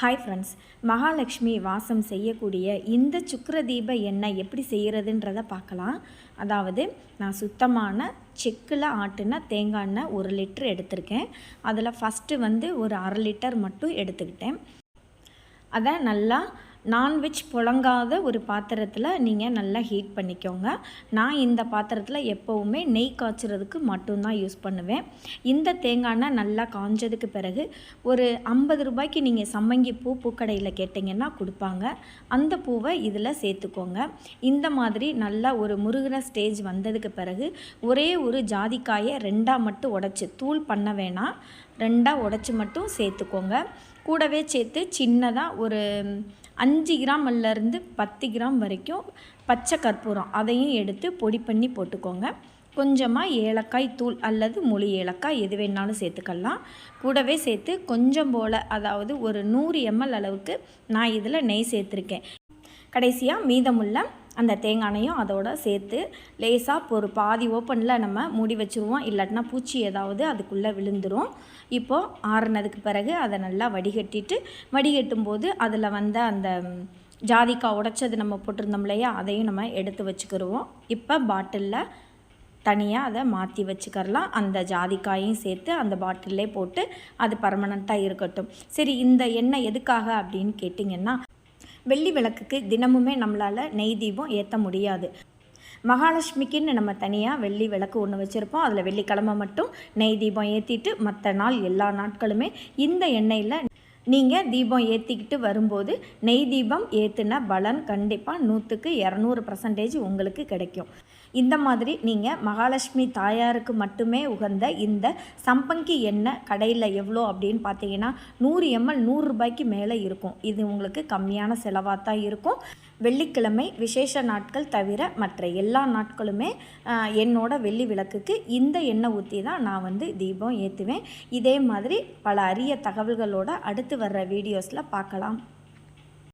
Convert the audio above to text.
Hi friends Mahalakshmi வாசம் செய்யக்கூடிய இந்த சுக்கிர தீப எண்ணெய் எப்படி செய்கிறதுன்றத பார்க்கலாம். அதாவது நான் சுத்தமான செக்கில் ஆட்டின தேங்காய் எண்ணெய் ஒரு லிட்டர் எடுத்திருக்கேன். அதில் ஃபஸ்ட்டு வந்து ஒரு அரை லிட்டர் மட்டும் எடுத்துக்கிட்டேன். அதை நல்லா நான்வெஜ் புழங்காத ஒரு பாத்திரத்தில் நீங்கள் நல்லா ஹீட் பண்ணிக்கோங்க. நான் இந்த பாத்திரத்தில் எப்போவுமே நெய் காய்ச்சறதுக்கு மட்டும்தான் யூஸ் பண்ணுவேன். இந்த தேங்காய் நல்லா காஞ்சதுக்கு பிறகு ஒரு ஐம்பது ரூபாய்க்கு நீங்கள் சம்மங்கி பூ பூக்கடையில் கேட்டிங்கன்னா கொடுப்பாங்க. அந்த பூவை இதில் சேர்த்துக்கோங்க. இந்த மாதிரி நல்லா ஒரு முருகின ஸ்டேஜ் வந்ததுக்கு பிறகு ஒரே ஒரு ஜாதிக்காயை ரெண்டாக மட்டும் உடச்சி தூள் பண்ண வேணாம். ரெண்டாக உடச்சி மட்டும் சேர்த்துக்கோங்க. கூடவே சேர்த்து சின்னதாக ஒரு அஞ்சு கிராம்லேருந்து பத்து கிராம் வரைக்கும் பச்சை கற்பூரம் அதையும் எடுத்து பொடி பண்ணி போட்டுக்கோங்க. கொஞ்சமாக ஏலக்காய் தூள் அல்லது முழு ஏலக்காய் எது வேணாலும் சேர்த்துக்கலாம். கூடவே சேர்த்து கொஞ்சம் போல் அதாவது ஒரு நூறு எம்எல் அளவுக்கு நான் இதில் நெய் சேர்த்துருக்கேன். கடைசியாக மீதமுள்ள அந்த தேங்காயையும் அதோட சேர்த்து லேசாக ஒரு பாதி ஓப்பனில் நம்ம மூடி வச்சுருவோம். இல்லாட்டினா பூச்சி ஏதாவது அதுக்குள்ளே விழுந்துடும் இப்போது ஆறுனதுக்கு பிறகு அதை நல்லா வடிகட்டிட்டு வடிகட்டும் போது அதில் வந்த அந்த ஜாதிக்காய் உடைச்சது நம்ம போட்டிருந்தோம் இல்லையா அதையும் நம்ம எடுத்து வச்சுக்கிடுவோம் இப்போ பாட்டிலில் தனியாக அதை மாற்றி வச்சுக்கரலாம் அந்த ஜாதிக்காயும் சேர்த்து அந்த பாட்டிலே போட்டு அது பர்மனண்ட்டாக இருக்கட்டும். சரி இந்த எண்ணெய் எதுக்காக அப்படின்னு கேட்டிங்கன்னா வெள்ளி விளக்குக்கு தினமுமே நம்மளால் நெய் தீபம் ஏற்ற முடியாது. மகாலட்சுமிக்குன்னு நம்ம தனியாக வெள்ளி விளக்கு ஒன்று வச்சுருப்போம். அதில் வெள்ளிக்கிழமை மட்டும் நெய் தீபம் ஏற்றிட்டு மற்ற நாள் எல்லா நாட்களுமே இந்த எண்ணெயில் நீங்கள் தீபம் ஏற்றிக்கிட்டு வரும்போது நெய் தீபம் ஏற்றின பலன் கண்டிப்பாக நூற்றுக்கு இரநூறு பர்சன்டேஜ் உங்களுக்கு கிடைக்கும். இந்த மாதிரி நீங்கள் மகாலட்சுமி தாயாருக்கு மட்டுமே உகந்த இந்த சம்பங்கி எண்ணெய் கடையில் எவ்வளோ அப்படின்னு பார்த்தீங்கன்னா நூறு எம்எல் நூறுரூபாய்க்கு மேலே இருக்கும். இது உங்களுக்கு கம்மியான செலவாக தான் இருக்கும். வெள்ளிக்கிழமை விசேஷ நாட்கள் தவிர மற்ற எல்லா நாட்களுமே என்னோட வெள்ளி விளக்குக்கு இந்த எண்ணெய் ஊற்றி தான் நான் வந்து தீபம் ஏற்றுவேன் இதே மாதிரி பல அரிய தகவல்களோடு அடுத்து வர்ற வீடியோஸில் பார்க்கலாம்